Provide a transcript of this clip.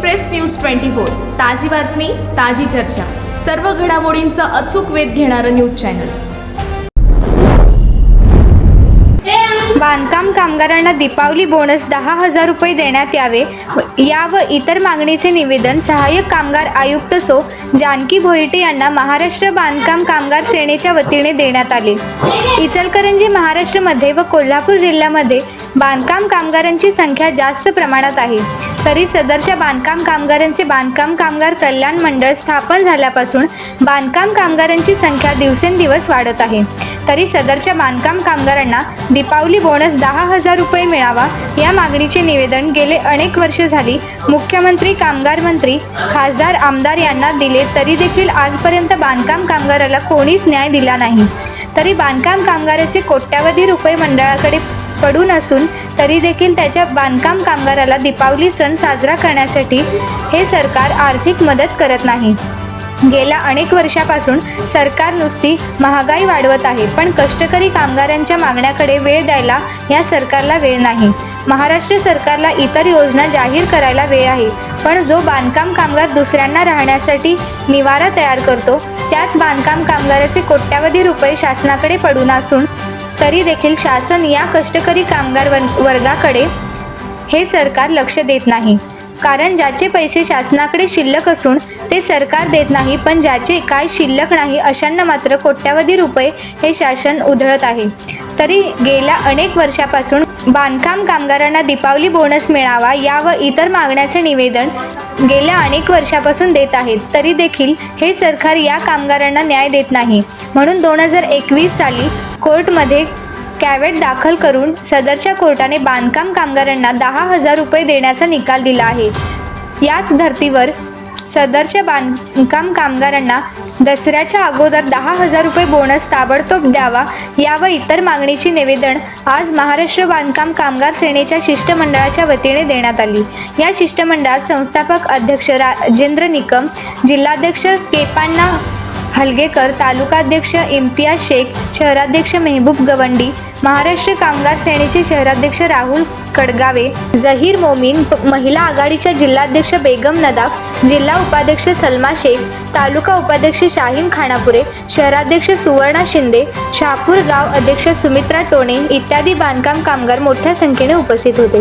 Express news twenty four. ताजी बातमी ताजी चर्चा. सर्व घडामोडींचा अचूक वेध घेणारं न्यूज चॅनल. बांधकाम कामगारांना दीपावली बोनस दहा हजार रुपये देण्यात यावे या व इतर मागणीचे निवेदन सहाय्यक कामगार आयुक्त सो जानकी भोईटे यांना महाराष्ट्र बांधकाम कामगार सेनेच्या वतीने देण्यात आले. इचलकरंजी महाराष्ट्रमध्ये व कोल्हापूर जिल्ह्यामध्ये बांधकाम कामगारांची संख्या जास्त प्रमाणात आहे. तरी सदरच्या बांधकाम कामगारांचे बांधकाम कामगार कल्याण मंडळ स्थापन झाल्यापासून बांधकाम कामगारांची संख्या दिवसेंदिवस वाढत आहे. तरी सदरच्या बांधकाम कामगारांना दीपावली बोनस दहा हजार रुपये मिळावा या मागणीचे निवेदन गेले अनेक वर्ष झाली. मुख्यमंत्री कामगार मंत्री खासदार आमदार यांना दिले तरी देखील आजपर्यंत बांधकाम कामगाराला कोणीच न्याय दिला नाही. तरी बांधकाम कामगाराचे कोट्यावधी रुपये मंडळाकडे पडून असून तरी देखील त्याच्या बांधकाम कामगाराला दीपावली सण साजरा करण्यासाठी हे सरकार आर्थिक मदत करत नाही. गेल्या अनेक वर्षापासून सरकार नुसती महागाई वाढवत आहे पण कष्टकरी कामगारांच्या मागण्याकडे वेळ द्यायला या सरकारला वेळ नाही. महाराष्ट्र सरकारला इतर योजना जाहीर करायला वेळ आहे पण जो बांधकाम कामगार दुसऱ्यांना राहण्यासाठी निवारा तयार करतो त्याच बांधकाम कामगाराचे कोट्यावधी रुपये शासनाकडे पडून असून तरी देखील शासन या कष्टकरी कामगार वर्गाकडे हे सरकार लक्ष देत नाही. कारण ज्याचे पैसे शासनाकडे शिल्लक असून ते सरकार देत नाही पण ज्याचे काय शिल्लक नाही अशांना मात्र कोट्यावधी रुपये हे शासन उधळत आहे. तरी गेल्या अनेक वर्षापासून बांधकाम कामगारांना दीपावली बोनस मिळावा या व इतर मागण्याचे निवेदन गेल्या अनेक वर्षापासून देत आहेत. तरी देखील हे सरकार या कामगारांना न्याय देत नाही. म्हणून दोन हजार एकवीस साली कोर्टमध्ये कॅवेट दाखल करून सदरच्या कोर्टाने बांधकाम कामगारांना दहा हजार रुपये देण्याचा निकाल दिला आहे. याच धर्तीवर सदरच्या बांधकाम कामगारांना दसऱ्याच्या अगोदर दहा हजार रुपये बोनस ताबडतोब द्यावा या व इतर मागणीची निवेदन आज महाराष्ट्र बांधकाम कामगार सेनेच्या शिष्टमंडळाच्या वतीने देण्यात आली. या शिष्टमंडळात संस्थापक अध्यक्ष राजेंद्र निकम जिल्हाध्यक्ष केपांना हलगेकर तालुकाध्यक्ष इम्तियाज शेख शहराध्यक्ष मेहबूब गवंडी महाराष्ट्र कामगार सेनेचे शहराध्यक्ष राहुल कडगावे जहीर मोमीन महिला आघाडीच्या जिल्हाध्यक्ष बेगम नदाफ जिल्हा उपाध्यक्ष सलमा शेख तालुका उपाध्यक्ष शाहीन खानापुरे शहराध्यक्ष सुवर्णा शिंदे शहापूर गाव अध्यक्ष सुमित्रा टोणे इत्यादी बांधकाम कामगार मोठ्या संख्येने उपस्थित होते.